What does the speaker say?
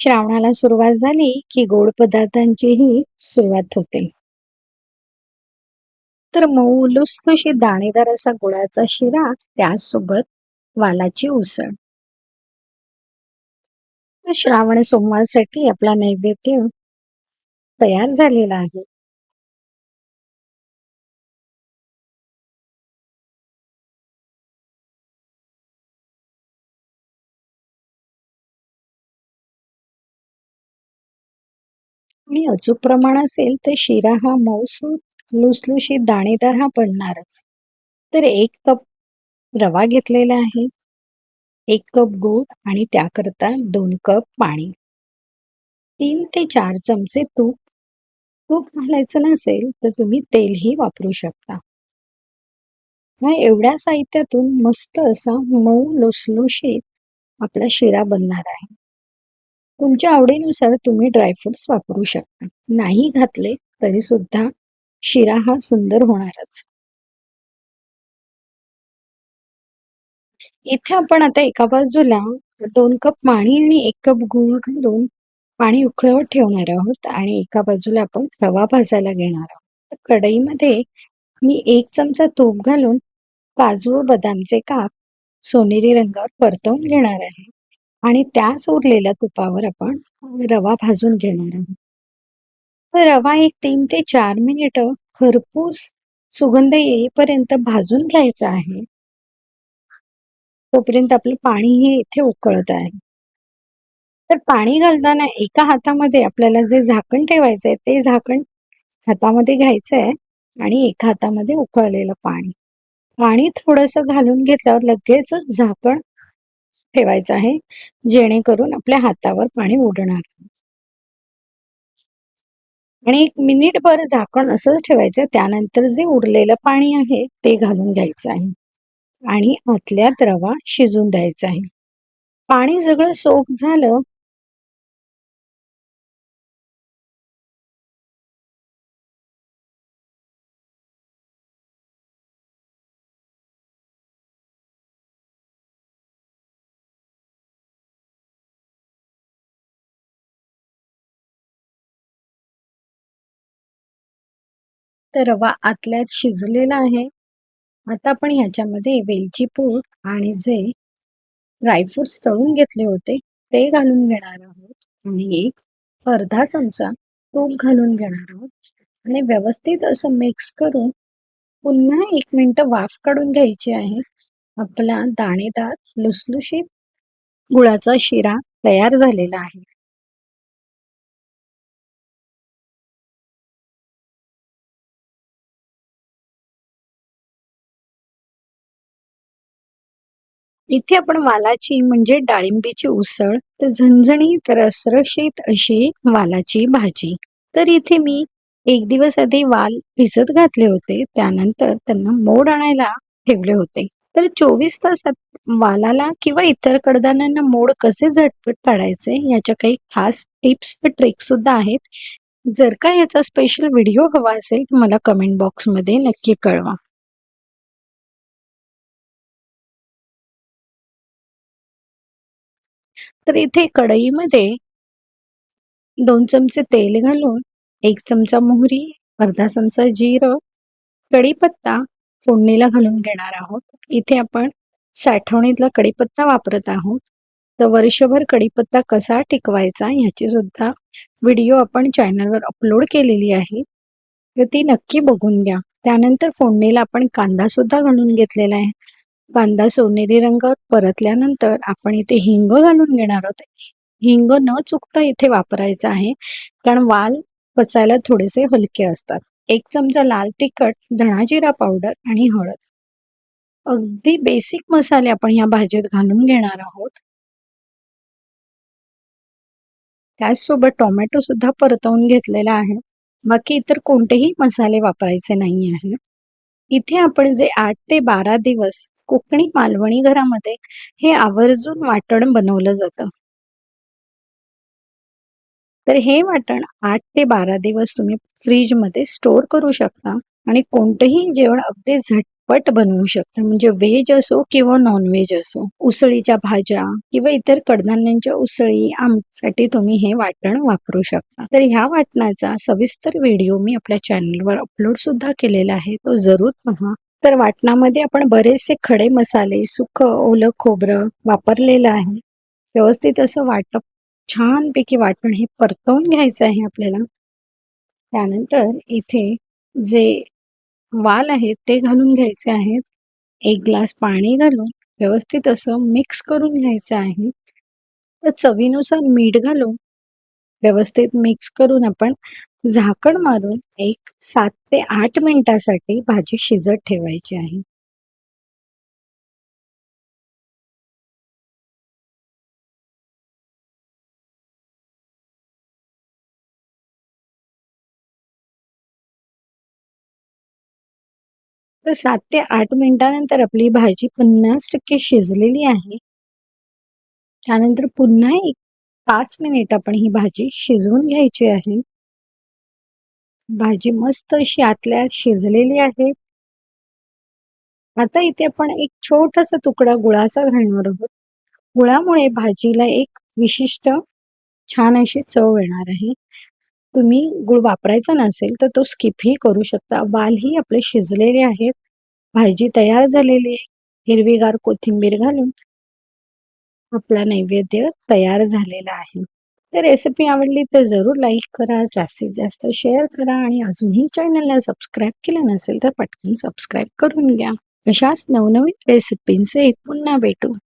श्रावणाला सुरुवात झाली की गोड पदार्थांचीही सुरुवात होते. तर मऊ लुसलुशीत दाणेदार असा गुळाचा शिरा त्यासोबत वालाची उसळ. श्रावण सोमवारसाठी आपला नैवेद्य तयार झालेला आहे. कुणी अचूक प्रमाण असेल तर शिरा हा मऊसूत लुसलुशीत दाणेदार हा पडणारच. तर एक कप रवा घेतलेला आहे. एक कप गूळ आणि त्याकरता दोन कप पाणी. तीन ते चार चमचे तूप. तूप घालायचं नसेल तर तुम्ही तेलही वापरू शकता. ह्या एवढ्या साहित्यातून मस्त असा मऊ लुसलुशीत आपला शिरा बनणार आहे. तुमच्या आवडीनुसार तुम्ही ड्रायफ्रुट्स वापरू शकता. नाही घातले तरी सुद्धा शिरा हा सुंदर होणारच. इथे आपण आता एका बाजूला दोन कप पाणी आणि एक कप गूळ घालून पाणी उकळवत ठेवणार आहोत आणि एका बाजूला आपण रवा भाजायला घेणार आहोत. कढईमध्ये मी एक चमचा तूप घालून काजू व बदामचे काप सोनेरी रंगावर परतवून घेणार आहे. आणि त्याच उरलेल्या तुपावर आपण रवा भाजून घेणार आहोत. रवा एक तीन ते चार मिनिट खरपूस सुगंध येईपर्यंत भाजून घ्यायचा आहे. तोपर्यंत आपलं पाणी हे इथे उकळत आहे. तर पाणी घालताना एका हातामध्ये आपल्याला जे झाकण ठेवायचंय ते झाकण हातामध्ये घ्यायचं आहे आणि एका हातामध्ये उकळलेलं पाणी. पाणी थोडस घालून घेतल्यावर लगेचच झाकण ठेवायचं आहे जेणेकरून आपल्या हातावर पाणी उडणार आणि एक मिनिटभर झाकण असंच ठेवायचं त्यानंतर जे उरलेलं पाणी आहे ते घालून घ्यायचं आहे. आणि आतल्यात रवा शिजून द्यायचा आहे. पाणी सगळं सोख झालं तर रवा आतल्यात शिजलेला आहे. आता आपण ह्याच्यामध्ये वेलची पूड आणि जे ड्रायफ्रुट्स तळून घेतले होते ते घालून घेणार आहोत. आणि एक अर्धा चमचा तूप घालून घेणार आहोत. आणि व्यवस्थित असं मिक्स करून पुन्हा एक मिनटं वाफ काढून घ्यायची आहे. आपला दाणेदार लुसलुशीत गुळाचा शिरा तयार झालेला आहे. इथे आपण वालाची म्हणजे डाळिंबीची उसळ तर झणझणीत रसरशीत अशी वालाची भाजी. तर इथे मी एक दिवस आधी वाल भिजत घातले होते त्यानंतर त्यांना मोड आणायला ठेवले होते. तर चोवीस तासात वालाला किंवा इतर कडधान्यांना मोड कसे झटपट काढायचे याच्या काही खास टिप्स व ट्रिक्स सुद्धा आहेत. जर का याचा स्पेशल व्हिडिओ हवा असेल तर मला कमेंट बॉक्समध्ये नक्की कळवा. तर इथे कढईमध्ये दोन चमचे तेल घालून एक चमचा मोहरी अर्धा चमचा जिरं कढीपत्ता फोडणीला घालून घेणार आहोत. इथे आपण साठवणीतला कढीपत्ता वापरत आहोत. तर वर्षभर कढीपत्ता कसा टिकवायचा ह्याची सुद्धा व्हिडिओ आपण चॅनलवर अपलोड केलेली आहे. तर ती नक्की बघून घ्या. त्यानंतर फोडणीला आपण कांदा सुद्धा घालून घेतलेला आहे. कांदा सोनेरी रंगावर परतल्यानंतर आपण इथे हिंग घालून घेणार आहोत. हिंग न चुकता इथे वापरायचा आहे. कारण वाल पचायला थोडेसे हलके असतात. एक चमचा लाल तिखट धणाजिरा पावडर आणि हळद. अगदी बेसिक मसाले आपण या भाजीत घालून घेणार आहोत. त्याचसोबत टोमॅटो सुद्धा परतवून घेतलेला आहे. बाकी इतर कोणतेही मसाले वापरायचे नाही आहे इथे आपण जे आठ ते बारा दिवस कोकणी मालवणी घरामध्ये हे आवर्जून वाटण बनवलं जातं. तर हे वाटण आठ ते बारा दिवस तुम्ही फ्रीजमध्ये स्टोअर करू शकता आणि कोणतंही जेवण अगदी झटपट बनवू शकता. म्हणजे व्हेज असो किंवा नॉनव्हेज असो उसळीच्या भाज्या किंवा इतर कडधान्यांच्या उसळी आमसाठी तुम्ही हे वाटण वापरू शकता. तर ह्या वाटणाचा सविस्तर व्हिडिओ मी आपल्या चॅनलवर अपलोड सुद्धा केलेला आहे. तो जरूर पहा. तर वाटणामध्ये आपण बरेचसे खडे मसाले सुक ओलं खोबरं वापरलेलं आहे. व्यवस्थित असं वाटप छानपैकी वाटण हे परतवून घ्यायचं आहे आपल्याला. त्यानंतर इथे जे वाल आहेत ते घालून घ्यायचे आहेत. एक ग्लास पाणी घालून व्यवस्थित असं मिक्स करून घ्यायचं आहे. तर चवीनुसार मीठ घालून व्यवस्थित मिक्स करून आपण झाकण मारून एक सात ते आठ मिनिटासाठी भाजी शिजत ठेवायची आहे. तर सात ते आठ मिनिटानंतर आपली भाजी पन्नास टक्के शिजलेली आहे. त्यानंतर पुन्हा एक पाच मिनिट आपण ही भाजी शिजवून घ्यायची आहे. भाजी मस्त अशी आतल्या शिजलेली आहे. आता इथे आपण एक छोटासा तुकडा गुळाचा घालणार आहोत. गुळामुळे भाजीला एक विशिष्ट छान अशी चव येणार आहे. तुम्ही गुळ वापरायचा नसेल तर तो स्किपही करू शकता. वालही आपले शिजलेले आहेत. भाजी तयार झालेली आहे. हिरवीगार कोथिंबीर घालून आपला नैवेद्य तयार झालेला आहे. तर रेसिपी आवडली तर जरूर लाईक करा जास्तीत जास्त शेअर करा आणि अजूनही चॅनलला सबस्क्राईब केलं नसेल तर पटकन सबस्क्राईब करून घ्या. अशाच नवनवीन रेसिपींचे पुन्हा भेटू.